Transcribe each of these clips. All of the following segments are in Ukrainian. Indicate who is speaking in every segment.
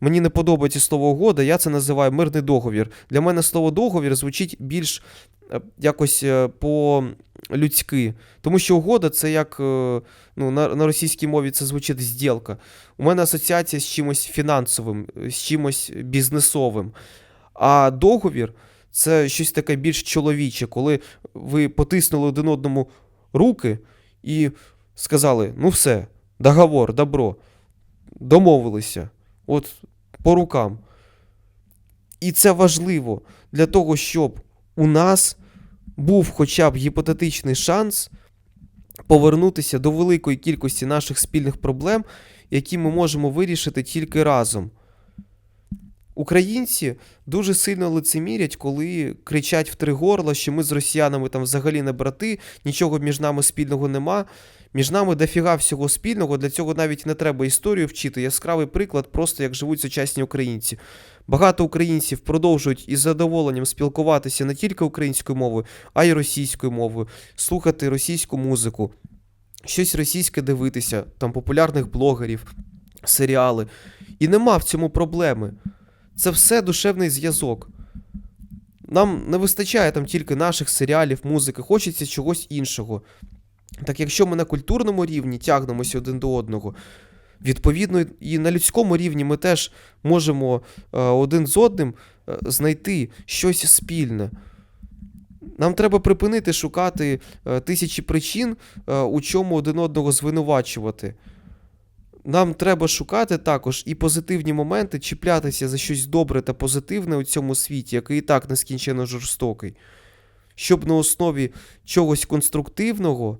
Speaker 1: мені не подобається слово угода, я це називаю мирний договір. Для мене слово договір звучить більш е, якось е, по-людськи. Тому що угода це як е, ну, на, на російській мові це звучить зділка. У мене асоціація з чимось фінансовим, з чимось бізнесовим. А договір це щось таке більш чоловіче, коли ви потиснули один одному руки і сказали: ну все, договор, добро, домовилися. От по рукам. І це важливо для того, щоб у нас був хоча б гіпотетичний шанс повернутися до великої кількості наших спільних проблем, які ми можемо вирішити тільки разом. Українці дуже сильно лицемірять, коли кричать в три горла, що ми з росіянами там взагалі не брати, нічого між нами спільного нема. Між нами дофіга всього спільного, для цього навіть не треба історію вчити. Яскравий приклад, просто як живуть сучасні українці. Багато українців продовжують із задоволенням спілкуватися не тільки українською мовою, а й російською мовою, слухати російську музику, щось російське дивитися, там популярних блогерів, серіали. І нема в цьому проблеми. Це все душевний зв'язок. Нам не вистачає там тільки наших серіалів, музики, хочеться чогось іншого. Так якщо ми на культурному рівні тягнемося один до одного, відповідно, і на людському рівні ми теж можемо е, один з одним е, знайти щось спільне. Нам треба припинити шукати е, тисячі причин, у чому один одного звинувачувати. Нам треба шукати також і позитивні моменти, чіплятися за щось добре та позитивне у цьому світі, який і так нескінченно жорстокий. Щоб на основі чогось конструктивного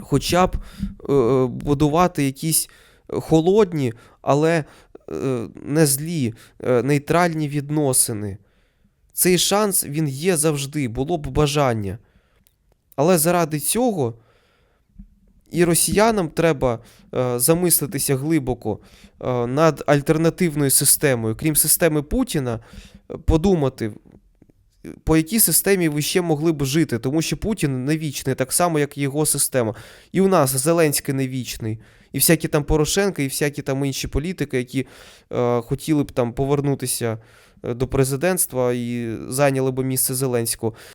Speaker 1: хоча б е, е, будувати якісь холодні, але е, не злі, е, нейтральні відносини. Цей шанс він є завжди, було б бажання. Але заради цього і росіянам треба е, замислитися глибоко е, над альтернативною системою. Крім системи Путіна, е, подумати, по якій системі ви ще могли б жити, тому що Путін не вічний, так само, як і його система. І у нас Зеленський не вічний. І всякі там Порошенка, і всякі там інші політики, які е, хотіли б там повернутися е, до президентства і зайняли б місце Зеленського.